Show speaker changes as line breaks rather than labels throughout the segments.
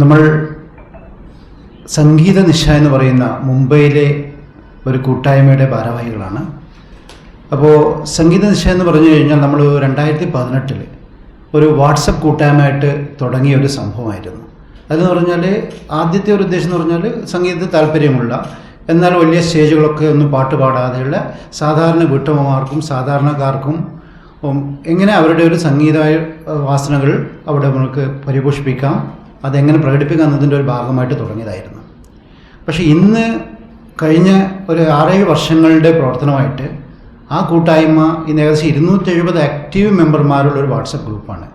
നമ്മൾ സംഗീത നിശ എന്ന് പറയുന്ന മുംബൈയിലെ ഒരു കൂട്ടായ്മയുടെ ഭാരവാഹികളാണ്. അപ്പോൾ സംഗീത നിശ എന്ന് പറഞ്ഞു കഴിഞ്ഞാൽ നമ്മൾ രണ്ടായിരത്തി പതിനെട്ടിൽ ഒരു വാട്സപ്പ് കൂട്ടായ്മയായിട്ട് തുടങ്ങിയ ഒരു സംഭവമായിരുന്നു. അതെന്ന് പറഞ്ഞാൽ ആദ്യത്തെ ഒരു ഉദ്ദേശം എന്ന് പറഞ്ഞാൽ സംഗീത താല്പര്യമുള്ള എന്നാൽ വലിയ സ്റ്റേജുകളൊക്കെ ഒന്നും പാട്ട് പാടാതെയുള്ള സാധാരണ വീട്ടമ്മമാർക്കും സാധാരണക്കാർക്കും എങ്ങനെ അവരുടെ ഒരു സംഗീത വാസനകൾ അവിടെ നമുക്ക് പരിപോഷിപ്പിക്കാം. അതെങ്ങനെ പ്രകടിപ്പിക്കാം എന്നതിന്റെ ഒരു ഭാഗമായിട്ട് തുടങ്ങിയതായിരുന്നു. പക്ഷേ ഇന്ന് കഴിഞ്ഞ ഒരു ആറേഴ് വർഷങ്ങളുടെ പ്രവർത്തനമായിട്ട് ആ കൂട്ടായ്മ ഇന്ന് ഏകദേശം ഇരുന്നൂറ്റി എഴുപത് ആക്റ്റീവ് മെമ്പർമാരുള്ള ഒരു വാട്സപ്പ് ഗ്രൂപ്പാണ്.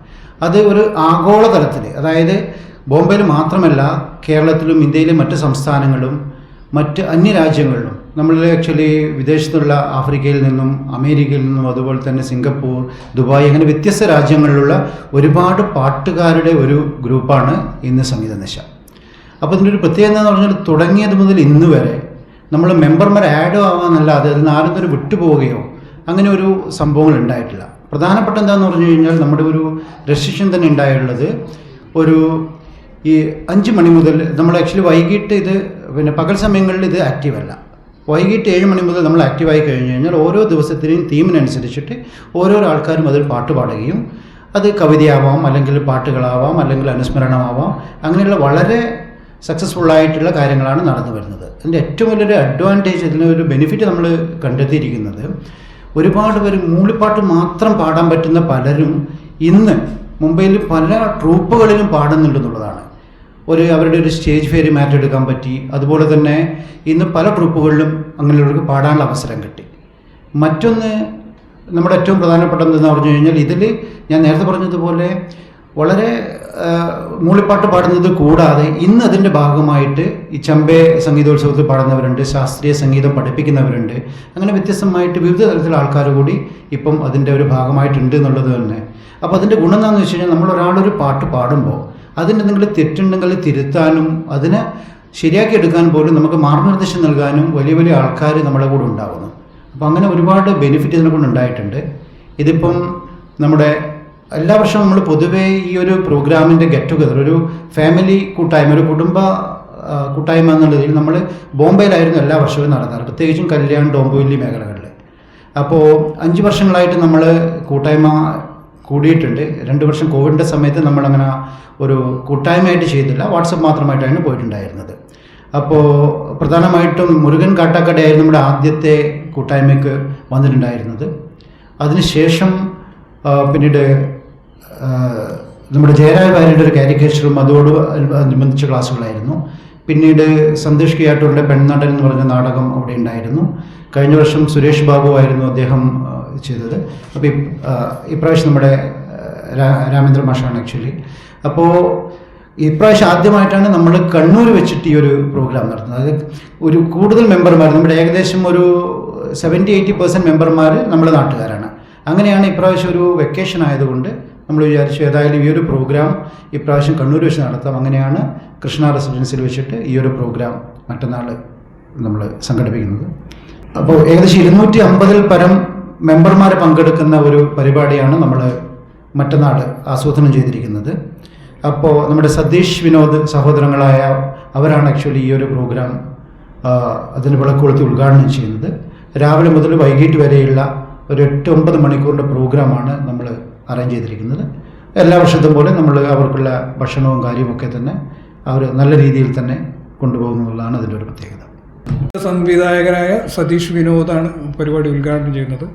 അത് ഒരു ആഗോളതലത്തിൽ അതായത് ബോംബെയിൽ മാത്രമല്ല കേരളത്തിലും ഇന്ത്യയിലെ മറ്റ് സംസ്ഥാനങ്ങളും മറ്റ് അന്യരാജ്യങ്ങളിലും നമ്മൾ ആക്ച്വലി വിദേശത്തുള്ള ആഫ്രിക്കയിൽ നിന്നും അമേരിക്കയിൽ നിന്നും അതുപോലെ തന്നെ സിംഗപ്പൂർ ദുബായ് അങ്ങനെ വ്യത്യസ്ത രാജ്യങ്ങളിലുള്ള ഒരുപാട് പാട്ടുകാരുടെ ഒരു ഗ്രൂപ്പാണ് ഇന്ന് സംഗീത നിശ. അപ്പോൾ ഇതിന്റെ ഒരു പ്രത്യേകത എന്ന് പറഞ്ഞാൽ തുടങ്ങിയത് മുതൽ ഇന്ന് വരെ നമ്മൾ മെമ്പർമാർ ആഡ് ആവാന്നല്ലാതെ അതിൽ നിന്ന് ആരും ഒരു വിട്ടുപോവുകയോ അങ്ങനെ ഒരു സംഭവങ്ങൾ ഉണ്ടായിട്ടില്ല. പ്രധാനപ്പെട്ട എന്താണെന്ന് പറഞ്ഞു കഴിഞ്ഞാൽ നമ്മുടെ ഒരു റെസ്ട്രിക്ഷൻ തന്നെ ഉണ്ടായുള്ളത് ഒരു ഈ അഞ്ച് മണി മുതൽ നമ്മൾ ആക്ച്വലി വൈകിട്ട് ഇത് പിന്നെ പകൽ സമയങ്ങളിൽ ഇത് ആക്റ്റീവ് അല്ല. വൈകിട്ട് ഏഴ് മണി മുതൽ നമ്മൾ ആക്റ്റീവായി കഴിഞ്ഞ് കഴിഞ്ഞാൽ ഓരോ ദിവസത്തിനെയും തീമിനനുസരിച്ചിട്ട് ഓരോരോ ആൾക്കാരും അതിൽ പാട്ട് പാടുകയും അത് കവിതയാവാം അല്ലെങ്കിൽ പാട്ടുകളാവാം അല്ലെങ്കിൽ അനുസ്മരണമാവാം അങ്ങനെയുള്ള വളരെ സക്സസ്ഫുൾ ആയിട്ടുള്ള കാര്യങ്ങളാണ് നടന്നു വരുന്നത്. അതിന്റെ ഏറ്റവും വലിയൊരു അഡ്വാന്റേജ് ഇതിന് ഒരു ബെനിഫിറ്റ് നമ്മൾ കണ്ടെത്തിയിരിക്കുന്നത് ഒരുപാട് പേര് മൂളിപ്പാട്ട് മാത്രം പാടാൻ പറ്റുന്ന പലരും ഇന്ന് മുംബൈയിൽ പല ട്രൂപ്പുകളിലും പാടുന്നുണ്ടെന്നുള്ളതാണ് ഒരു അവരുടെ ഒരു സ്റ്റേജ് ഫെയർ മാറ്റെടുക്കാൻ പറ്റി. അതുപോലെ തന്നെ ഇന്ന് പല ട്രൂപ്പുകളിലും അങ്ങനെയുള്ളവർക്ക് പാടാനുള്ള അവസരം കിട്ടി. മറ്റൊന്ന് നമ്മുടെ ഏറ്റവും പ്രധാനപ്പെട്ടതെന്ന് പറഞ്ഞു കഴിഞ്ഞാൽ ഇതിൽ ഞാൻ നേരത്തെ പറഞ്ഞതുപോലെ വളരെ മൂളിപ്പാട്ട് പാടുന്നത് കൂടാതെ ഇന്ന് അതിന്റെ ഭാഗമായിട്ട് ഈ ചമ്പേ സംഗീതോത്സവത്തിൽ പാടുന്നവരുണ്ട് ശാസ്ത്രീയ സംഗീതം പഠിപ്പിക്കുന്നവരുണ്ട്. അങ്ങനെ വ്യത്യസ്തമായിട്ട് വിവിധ തരത്തിലുള്ള ആൾക്കാർ കൂടി ഇപ്പം അതിന്റെ ഒരു ഭാഗമായിട്ടുണ്ട് എന്നുള്ളത് തന്നെ. അപ്പോൾ അതിന്റെ ഗുണം എന്താണെന്ന് വെച്ച് കഴിഞ്ഞാൽ നമ്മളൊരാളൊരു പാട്ട് പാടുമ്പോൾ അതിന്റെ എന്തെങ്കിലും തെറ്റുണ്ടെങ്കിൽ തിരുത്താനും അതിനെ ശരിയാക്കി എടുക്കാൻ പോലും നമുക്ക് മാർഗനിർദ്ദേശം നൽകാനും വലിയ വലിയ ആൾക്കാർ നമ്മുടെ കൂടെ ഉണ്ടാകുന്നു അപ്പോൾ അങ്ങനെ ഒരുപാട് ബെനിഫിറ്റ് ഇതിനെ കൊണ്ട് ഉണ്ടായിട്ടുണ്ട്. ഇതിപ്പം നമ്മുടെ എല്ലാ വർഷവും നമ്മൾ പൊതുവേ ഈ ഒരു പ്രോഗ്രാമിന്റെ ഗെറ്റ് ടുഗദർ ഒരു ഫാമിലി കൂട്ടായ്മ ഒരു കുടുംബ കൂട്ടായ്മ എന്നുള്ളതിൽ നമ്മൾ ബോംബെയിലായിരുന്നു എല്ലാ വർഷവും നടത്താറ്. പ്രത്യേകിച്ചും കല്യാൺ ഡോംബോയിലി മേഖലകളിൽ അപ്പോൾ അഞ്ച് വർഷങ്ങളായിട്ട് നമ്മൾ കൂട്ടായ്മ കൂടിയിട്ടുണ്ട്. രണ്ട് വർഷം കോവിഡിന്റെ സമയത്ത് നമ്മളങ്ങനെ ഒരു കൂട്ടായ്മയായിട്ട് ചെയ്തില്ല. വാട്സപ്പ് മാത്രമായിട്ടാണ് പോയിട്ടുണ്ടായിരുന്നത്. അപ്പോൾ പ്രധാനമായിട്ടും മുരുകൻ കാട്ടാക്കടയായിരുന്നു നമ്മുടെ ആദ്യത്തെ കൂട്ടായ്മയ്ക്ക് വന്നിട്ടുണ്ടായിരുന്നത്. അതിനുശേഷം പിന്നീട് നമ്മുടെ ജയരാജ് വാര്യരുടെ ഒരു കാരിക്കേച്ചറും അതോട് അനുബന്ധിച്ച ക്ലാസ്സുകളായിരുന്നു. പിന്നീട് സന്തോഷ് കിയാട്ടൂരിന്റെ പെൺനാടൻ എന്ന് പറഞ്ഞ നാടകം അവിടെ ഉണ്ടായിരുന്നു. കഴിഞ്ഞ വർഷം സുരേഷ് ബാബു ആയിരുന്നു അദ്ദേഹം ചെയ്തത്. അപ്പോൾ ഇപ്രാവശ്യം നമ്മുടെ രാമേന്ദ്ര മാഷാണ് ആക്ച്വലി അപ്പോൾ ഇപ്രാവശ്യം ആദ്യമായിട്ടാണ് നമ്മൾ കണ്ണൂർ വെച്ചിട്ട് ഈ ഒരു പ്രോഗ്രാം നടത്തുന്നത്. അതായത് ഒരു കൂടുതൽ മെമ്പർമാർ നമ്മുടെ ഏകദേശം ഒരു സെവന്റി എയ്റ്റി പെർസെന്റ് മെമ്പർമാർ നമ്മുടെ നാട്ടുകാരാണ്. അങ്ങനെയാണ് ഇപ്രാവശ്യം ഒരു വെക്കേഷൻ ആയതുകൊണ്ട് നമ്മൾ വിചാരിച്ചു ഏതായാലും ഈ ഒരു പ്രോഗ്രാം ഇപ്രാവശ്യം കണ്ണൂർ വെച്ച് നടത്താം. അങ്ങനെയാണ് കൃഷ്ണ റെസിഡൻസിൽ വെച്ചിട്ട് ഈ ഒരു പ്രോഗ്രാം മറ്റന്നാൾ നമ്മൾ സംഘടിപ്പിക്കുന്നത്. അപ്പോൾ ഏകദേശം ഇരുന്നൂറ്റി അമ്പതിൽ പരം മെമ്പർമാർ പങ്കെടുക്കുന്ന ഒരു പരിപാടിയാണ് നമ്മൾ മറ്റന്നാൾ ആസൂത്രണം ചെയ്തിരിക്കുന്നത്. അപ്പോൾ നമ്മുടെ സതീഷ് വിനോദ് സഹോദരങ്ങളായ അവരാണ് ആക്ച്വലി ഈ ഒരു പ്രോഗ്രാം അതിന് വിളക്കുകൊളുത്തി ഉദ്ഘാടനം ചെയ്യുന്നത്. രാവിലെ മുതൽ വൈകിട്ട് വരെയുള്ള ഒരു എട്ട് ഒമ്പത് മണിക്കൂറിന്റെ പ്രോഗ്രാമാണ് നമ്മൾ അറേഞ്ച് ചെയ്തിരിക്കുന്നത്. എല്ലാ വർഷത്തും പോലെ നമ്മൾ അവർക്കുള്ള ഭക്ഷണവും കാര്യമൊക്കെ തന്നെ അവർ നല്ല രീതിയിൽ തന്നെ കൊണ്ടുപോകുന്നുള്ളതാണ് അതിന്റെ ഒരു പ്രത്യേകത.
സംവിധായകനായ സതീഷ് വിനോദാണ് പരിപാടി ഉദ്ഘാടനം ചെയ്യുന്നത്.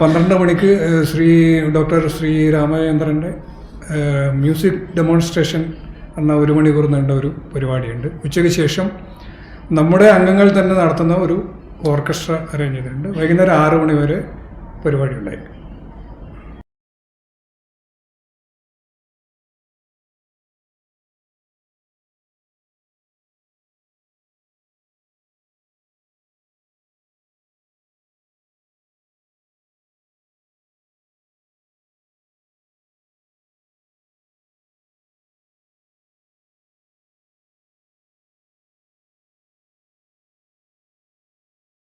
പന്ത്രണ്ട് മണിക്ക് ശ്രീ ഡോക്ടർ ശ്രീ രാമചന്ദ്രന്റെ മ്യൂസിക് ഡെമോൺസ്ട്രേഷൻ എന്ന ഒരു മണിക്കൂർ നീണ്ട ഒരു പരിപാടിയുണ്ട്. ഉച്ചയ്ക്ക് ശേഷം നമ്മുടെ അംഗങ്ങൾ തന്നെ നടത്തുന്ന ഒരു ഓർക്കസ്ട്ര അറേഞ്ച് ചെയ്തിട്ടുണ്ട്. വൈകുന്നേരം ആറ് മണി വരെ പരിപാടി ഉണ്ടായിരിക്കും.